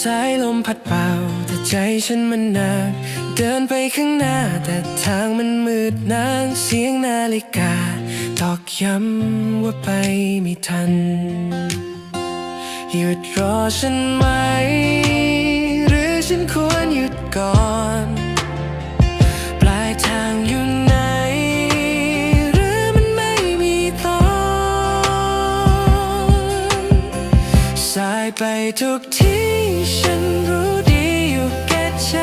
สายลมพัดเบาแต่ใจฉันมันหนัก เดินไปข้างหน้าแต่ทางมันมืดนานเสียงนาฬิกา ตอกย้ำว่าไปไม่ทัน หยุดรอฉันไหม หรือฉันควรหยุดก่อน ปลายทางอยู่ไหน หรือมันไม่มีตอนสายไปทุกที่ ฉันรู้ดีอยู่แก่ใจ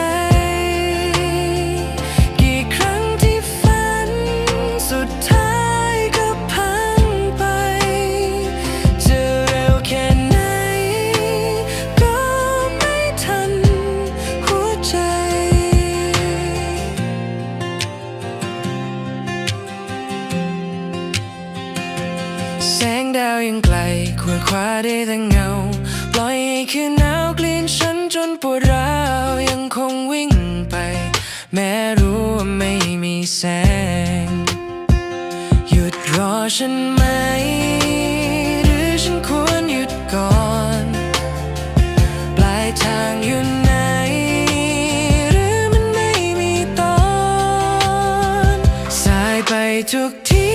กี่ครั้งที่ฝัน สุดท้ายก็พังไป จะเร็วแค่ไหน ก็ไม่ทันหัวใจ แสงดาวยังไกลขวดคว้าได้แต่เงา ปล่อยให้คืนนาวกลืนฉัน ม้รู้ว่าไม่มีแสง หยุดรอฉันไหม หรือฉันควรหยุดก่อน ปลายทางอยู่ไหน หรือมันไม่มีตอน สายไปทุกที่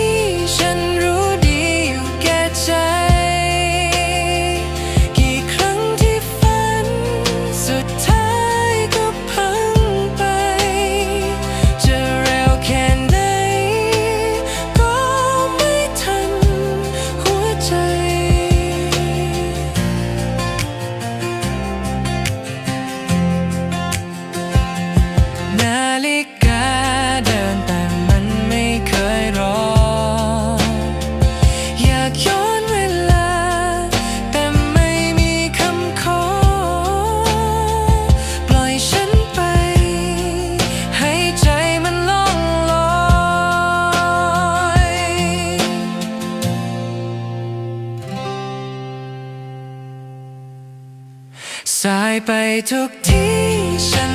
นาฬิกาเดินแต่มันไม่เคยรอ อยากย้อนเวลา แต่ไม่มีคำขอ ปล่อยฉันไป ให้ใจมันล่องลอย สายไปทุกที่ฉัน